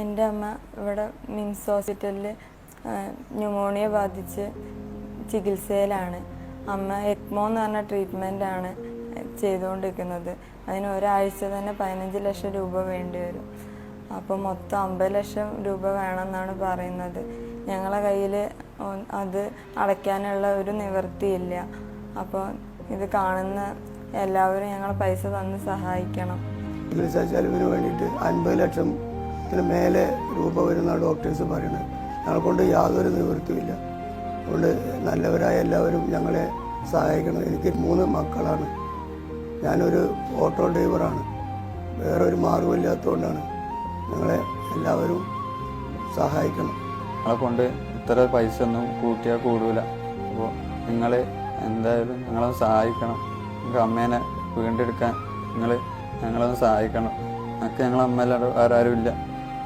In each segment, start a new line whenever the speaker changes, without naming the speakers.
എന്റെ അമ്മ ഇവിടെ മിംസ് ഹോസ്പിറ്റലിൽ ന്യൂമോണിയ ബാധിച്ച് ചികിത്സയിലാണ്. അമ്മ എക്മോ എന്ന് പറഞ്ഞ ട്രീറ്റ്മെന്റാണ് ചെയ്തുകൊണ്ടിരിക്കുന്നത്. അതിന് ഒരാഴ്ച തന്നെ പതിനഞ്ച് ലക്ഷം രൂപ വേണ്ടി വരും. അപ്പോൾ മൊത്തം അമ്പത് ലക്ഷം രൂപ വേണമെന്നാണ് പറയുന്നത്. ഞങ്ങളെ കയ്യിൽ അത് അടയ്ക്കാനുള്ള ഒരു നിവൃത്തിയില്ല അപ്പോൾ ഇത് കാണുന്ന എല്ലാവരും ഞങ്ങളെ പൈസ തന്ന് സഹായിക്കണം.
ചികിത്സാ ചെലവിന് വേണ്ടിയിട്ട് അൻപത് ലക്ഷത്തിന് മേലെ രൂപ വരുന്ന ഡോക്ടേഴ്സ് പറയുന്നത് ഞങ്ങൾക്കൊണ്ട് കൊണ്ട് യാതൊരു നിവൃത്തിയില്ല അതുകൊണ്ട് നല്ലവരായ എല്ലാവരും ഞങ്ങളെ സഹായിക്കണം. എനിക്ക് മൂന്ന് മക്കളാണ്. ഞാനൊരു ഓട്ടോ ഡ്രൈവറാണ്. വേറൊരു മാർഗമില്ലാത്തതുകൊണ്ടാണ് ഞങ്ങളെ എല്ലാവരും സഹായിക്കണം.
ഞങ്ങളെ കൊണ്ട് ഇത്ര പൈസ ഒന്നും കൂട്ടിയാൽ കൂടൂല. അപ്പോൾ നിങ്ങൾ എന്തായാലും ഞങ്ങളെ സഹായിക്കണം. നിങ്ങൾക്ക് അമ്മേനെ വീണ്ടെടുക്കാൻ നിങ്ങൾ ഞങ്ങളൊന്ന് സഹായിക്കണം. ഞങ്ങൾക്ക് ഞങ്ങളെ അമ്മയില്ലാതെ വേറെ ആരുമില്ല.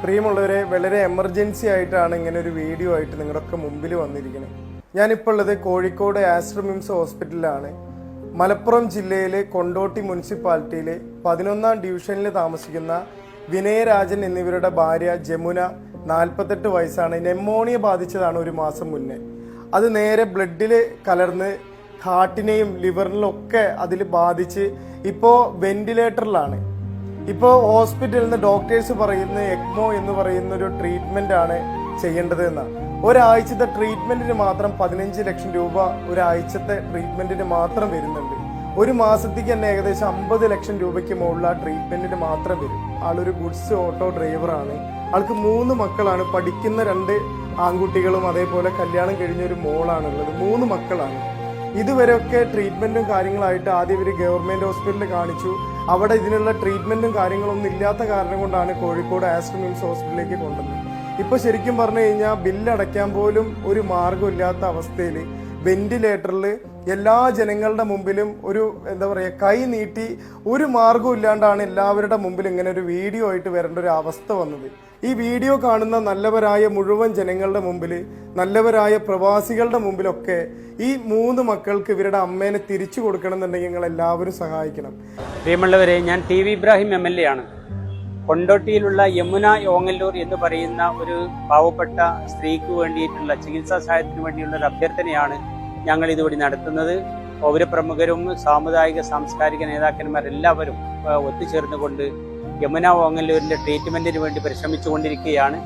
പ്രിയമുള്ളവരെ വളരെ എമർജൻസി ആയിട്ടാണ് ഇങ്ങനെ ഒരു വീഡിയോ ആയിട്ട് നിങ്ങളൊക്കെ മുമ്പിൽ വന്നിരിക്കുന്നത്. ഞാനിപ്പോൾ ഉള്ളത് കോഴിക്കോട് ആസ്ട്രമിംസ് ഹോസ്പിറ്റലിലാണ് മലപ്പുറം ജില്ലയിലെ കൊണ്ടോട്ടി മുനിസിപ്പാലിറ്റിയിലെ പതിനൊന്നാം ഡിവിഷനിൽ താമസിക്കുന്ന വിനയരാജൻ എന്നിവരുടെ ഭാര്യ ജമുന നാൽപ്പത്തെട്ട് വയസ്സാണ്. നെമോണിയ ബാധിച്ചതാണ് ഒരു മാസം മുന്നേ. അത് നേരെ ബ്ലഡിൽ കലർന്ന് ഹാർട്ടിനെയും ലിവറിനും ഒക്കെ അതിൽ ബാധിച്ച് ഇപ്പോൾ വെന്റിലേറ്ററിലാണ് ഇപ്പോൾ ഹോസ്പിറ്റലിൽ നിന്ന് ഡോക്ടേഴ്സ് പറയുന്ന എക്മോ എന്ന് പറയുന്ന ഒരു ട്രീറ്റ്മെന്റ് ആണ് ചെയ്യേണ്ടത് എന്നാണ് ഒരാഴ്ചത്തെ ട്രീറ്റ്മെന്റിന് മാത്രം പതിനഞ്ച് ലക്ഷം രൂപ ഒരാഴ്ചത്തെ ട്രീറ്റ്മെന്റിന് മാത്രം വരുന്നുണ്ട്. ഒരു മാസത്തേക്ക് തന്നെ ഏകദേശം അമ്പത് ലക്ഷം രൂപയ്ക്ക് മുകളിൽ ആ ട്രീറ്റ്മെന്റിന് മാത്രം വരും. ആളൊരു ഗുഡ്സ് ഓട്ടോ ഡ്രൈവറാണ് ആൾക്ക് മൂന്ന് മക്കളാണ്. പഠിക്കുന്ന രണ്ട് ആൺകുട്ടികളും അതേപോലെ കല്യാണം കഴിഞ്ഞ ഒരു മോളാണുള്ളത്. മൂന്ന് മക്കളാണ്. ഇതുവരെയൊക്കെ ട്രീറ്റ്മെന്റും കാര്യങ്ങളായിട്ട് ആദ്യം ഇവർ ഗവൺമെന്റ് ഹോസ്പിറ്റലിൽ കാണിച്ചു. അവിടെ ഇതിനുള്ള ട്രീറ്റ്മെന്റും കാര്യങ്ങളൊന്നും ഇല്ലാത്ത കാരണം കൊണ്ടാണ് കോഴിക്കോട് ആസ്ട്ര മിംസ് ഹോസ്പിറ്റലിലേക്ക് കൊണ്ടുവന്നത്. ഇപ്പൊ ശരിക്കും പറഞ്ഞു കഴിഞ്ഞാൽ ബില്ല് അടയ്ക്കാൻ പോലും ഒരു മാർഗമില്ലാത്ത അവസ്ഥയിൽ വെന്റിലേറ്ററിൽ എല്ലാ ജനങ്ങളുടെ മുമ്പിലും ഒരു എന്താ പറയുക കൈ നീട്ടി ഒരു മാർഗവും ഇല്ലാണ്ടാണ് എല്ലാവരുടെ മുമ്പിൽ ഇങ്ങനെ ഒരു വീഡിയോ ആയിട്ട് വരേണ്ട ഒരു അവസ്ഥ വന്നത്. ഈ വീഡിയോ കാണുന്ന നല്ലവരായ മുഴുവൻ ജനങ്ങളുടെ മുമ്പിൽ നല്ലവരായ പ്രവാസികളുടെ മുമ്പിലൊക്കെ ഈ മൂന്ന് മക്കൾക്ക് ഇവരുടെ അമ്മേനെ തിരിച്ചു കൊടുക്കണമെന്നുണ്ടെങ്കിൽ നിങ്ങൾ എല്ലാവരും സഹായിക്കണം.
പ്രിയമുള്ളവരെ ഞാൻ T V Ibrahim M L A ആണ്. കൊണ്ടോട്ടിയിലുള്ള യമുന ഓങ്ങല്ലൂർ എന്ന് പറയുന്ന ഒരു പാവപ്പെട്ട സ്ത്രീക്ക് വേണ്ടിയിട്ടുള്ള ചികിത്സാ സഹായത്തിന് വേണ്ടിയുള്ള ഒരു അഭ്യർത്ഥനയാണ് ഞങ്ങൾ ഇതുവഴി നടത്തുന്നത്. പൗരപ്രമുഖരും സാമുദായിക സാംസ്കാരിക നേതാക്കന്മാരെല്ലാവരും ഒത്തുചേർന്നുകൊണ്ട് യമുന ഓങ്ങല്ലൂരിന്റെ ട്രീറ്റ്മെന്റിന് വേണ്ടി പരിശ്രമിച്ചുകൊണ്ടിരിക്കുകയാണ്.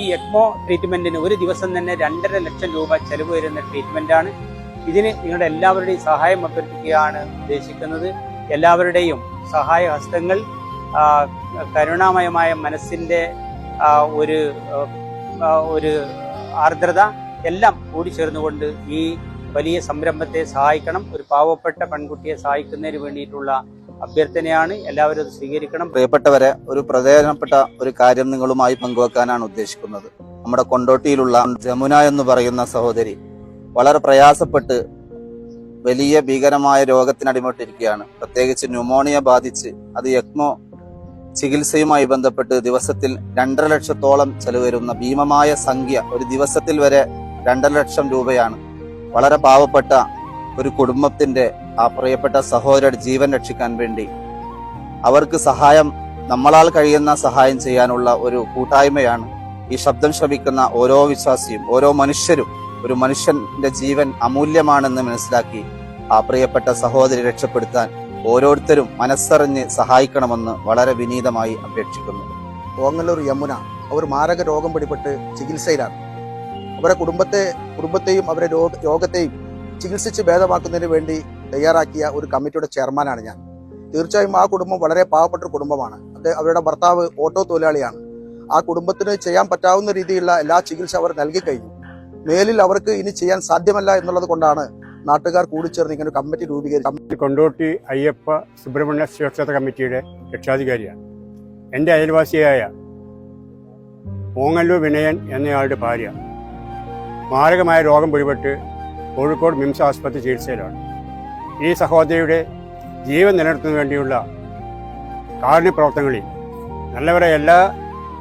ഈ എക്മോ ട്രീറ്റ്മെന്റിന് ഒരു ദിവസം തന്നെ രണ്ടര ലക്ഷം രൂപ ചെലവ് വരുന്ന ട്രീറ്റ്മെന്റാണ് ഇതിന് നിങ്ങളുടെ എല്ലാവരുടെയും സഹായം അഭ്യർത്ഥിക്കുകയാണ് ഉദ്ദേശിക്കുന്നത്. എല്ലാവരുടെയും സഹായ ഹസ്തങ്ങൾ കരുണാമയമായ മനസ്സിന്റെ ഒരു ഒരു ആർദ്രത എല്ലാം കൂടി ചേർന്നുകൊണ്ട് ഈ വലിയ സംരംഭത്തെ സഹായിക്കണം. ഒരു പാവപ്പെട്ട പെൺകുട്ടിയെ സഹായിക്കുന്നതിന് വേണ്ടിയിട്ടുള്ള അഭ്യർത്ഥനയാണ്. എല്ലാവരും അത് സ്വീകരിക്കണം.
പ്രിയപ്പെട്ടവരെ ഒരു പ്രധാനപ്പെട്ട ഒരു കാര്യം നിങ്ങളുമായി പങ്കുവെക്കാനാണ് ഉദ്ദേശിക്കുന്നത്. നമ്മുടെ കൊണ്ടോട്ടിയിലുള്ള ജമുന എന്ന് പറയുന്ന സഹോദരി വളരെ പ്രയാസപ്പെട്ട് വലിയ ഭീകരമായ രോഗത്തിനടിമപ്പെട്ടിരിക്കുകയാണ് പ്രത്യേകിച്ച് ന്യൂമോണിയ ബാധിച്ച് അത് എക്മോ ചികിത്സയുമായി ബന്ധപ്പെട്ട് ദിവസത്തിൽ രണ്ടര ലക്ഷത്തോളം ചെലവ് വരുന്ന ഭീമമായ സംഖ്യ ഒരു ദിവസത്തിൽ വരെ രണ്ടര ലക്ഷം രൂപയാണ്. വളരെ പാവപ്പെട്ട ഒരു കുടുംബത്തിന്റെ ആ പ്രിയപ്പെട്ട സഹോദരയുടെ ജീവൻ രക്ഷിക്കാൻ വേണ്ടി അവർക്ക് സഹായം നമ്മളാൽ കഴിയുന്ന സഹായം ചെയ്യാനുള്ള ഒരു കൂട്ടായ്മയാണ് ഈ ശബ്ദം ശ്രമിക്കുന്ന ഓരോ വിശ്വാസിയും ഓരോ മനുഷ്യരും. ഒരു മനുഷ്യന്റെ ജീവൻ അമൂല്യമാണെന്ന് മനസ്സിലാക്കി ആ പ്രിയപ്പെട്ട സഹോദരി രക്ഷപ്പെടുത്താൻ ഓരോരുത്തരും മനസ്സറിഞ്ഞ് സഹായിക്കണമെന്ന് വളരെ വിനീതമായി അപേക്ഷിക്കുന്നു.
ഓങ്ങല്ലൂർ യമുന അവർ മാരക രോഗം പിടിപെട്ട് ചികിത്സയിലാണ്. അവരുടെ കുടുംബത്തെ കുടുംബത്തെയും അവരുടെ രോഗ രോഗത്തെയും ചികിത്സിച്ച് ഭേദമാക്കുന്നതിന് വേണ്ടി തയ്യാറാക്കിയ ഒരു കമ്മിറ്റിയുടെ ചെയർമാനാണ് ഞാൻ. തീർച്ചയായും ആ കുടുംബം വളരെ പാവപ്പെട്ട കുടുംബമാണ്. അത് അവരുടെ ഭർത്താവ് ഓട്ടോ തൊഴിലാളിയാണ്. ആ കുടുംബത്തിന് ചെയ്യാൻ പറ്റാവുന്ന രീതിയിലുള്ള എല്ലാ ചികിത്സ അവർ നൽകി കഴിഞ്ഞു. മേലിൽ അവർക്ക് ഇനി ചെയ്യാൻ സാധ്യമല്ല എന്നുള്ളത് കൊണ്ടാണ് നാട്ടുകാർ കൂടിച്ചേർന്ന് ഇങ്ങനെ കമ്മിറ്റി രൂപീകരിച്ചു
കൊണ്ടോട്ടി അയ്യപ്പ സുബ്രഹ്മണ്യ ശിവക്ഷേത്ര കമ്മിറ്റിയുടെ രക്ഷാധികാരിയാണ്. എന്റെ അയൽവാസിയായ ഓങ്ങല്ലൂർ വിനയൻ എന്നയാളുടെ ഭാര്യ. മാരകമായ രോഗം പിടിപെട്ട് കോഴിക്കോട് മിംസ് ആസ്പത്രി ചികിത്സയിലാണ്. ഈ സഹോദരിയുടെ ജീവൻ നിലനിർത്തുന്നതിന് വേണ്ടിയുള്ള കാരുണ്യ പ്രവർത്തനങ്ങളിൽ നല്ലവരെ എല്ലാ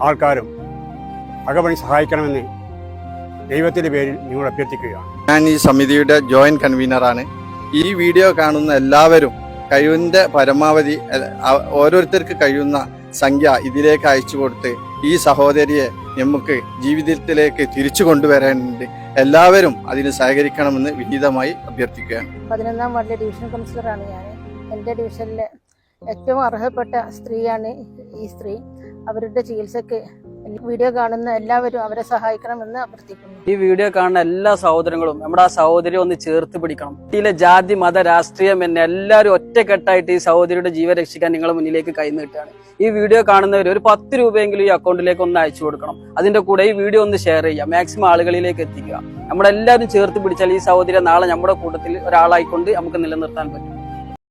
ആൾക്കാരും അകമണി സഹായിക്കണമെന്ന് ദൈവത്തിന്റെ പേരിൽ നിങ്ങൾ അഭ്യർത്ഥിക്കുകയാണ്.
ഞാൻ ഈ സമിതിയുടെ ജോയിന്റ് കൺവീനറാണ് ഈ വീഡിയോ കാണുന്ന എല്ലാവരും കഴിവിന്റെ പരമാവധി ഓരോരുത്തർക്ക് കഴിയുന്ന സംഖ്യ ഇതിലേക്ക് അയച്ചു കൊടുത്ത് ഈ സഹോദരിയെ നമുക്ക് ജീവിതത്തിലേക്ക് തിരിച്ചു കൊണ്ടുവരാനുണ്ട്. എല്ലാവരും അതിന് സഹകരിക്കണമെന്ന് വിനീതമായി അഭ്യർത്ഥിക്കുകയാണ്.
പതിനൊന്നാം വാർഡിലെ ഡിവിഷൻ കൗൺസിലറാണ് ഞാൻ. എന്റെ ഡിവിഷനിലെ ഏറ്റവും അർഹപ്പെട്ട സ്ത്രീയാണ് ഈ സ്ത്രീ. അവരുടെ ചികിത്സയ്ക്ക് വീഡിയോ കാണുന്ന എല്ലാവരും അവരെ സഹായിക്കണമെന്ന് അഭ്യർത്ഥിക്കുന്നു.
ഈ വീഡിയോ കാണുന്ന എല്ലാ സഹോദരങ്ങളും നമ്മുടെ ആ സഹോദരി ഒന്ന് ചേർത്ത് പിടിക്കണം. ഇന്ത്യയിലെ ജാതി മത രാഷ്ട്രീയം എന്നെ എല്ലാവരും ഒറ്റക്കെട്ടായിട്ട് ഈ സഹോദരിയുടെ ജീവൻ രക്ഷിക്കാൻ നിങ്ങളെ മുന്നിലേക്ക് കൈനീട്ടുകയാണ്. ഈ വീഡിയോ കാണുന്നവർ ഒരു പത്ത് രൂപയെങ്കിലും ഈ അക്കൗണ്ടിലേക്ക് ഒന്ന് അയച്ചു കൊടുക്കണം. അതിന്റെ കൂടെ ഈ വീഡിയോ ഒന്ന് ഷെയർ ചെയ്യുക. മാക്സിമം ആളുകളിലേക്ക് എത്തിക്കുക. നമ്മളെല്ലാവരും ചേർത്ത് പിടിച്ചാൽ ഈ സഹോദരി നാളെ നമ്മുടെ കൂട്ടത്തിൽ ഒരാളായിക്കൊണ്ട് നമുക്ക് നിലനിർത്താൻ പറ്റും.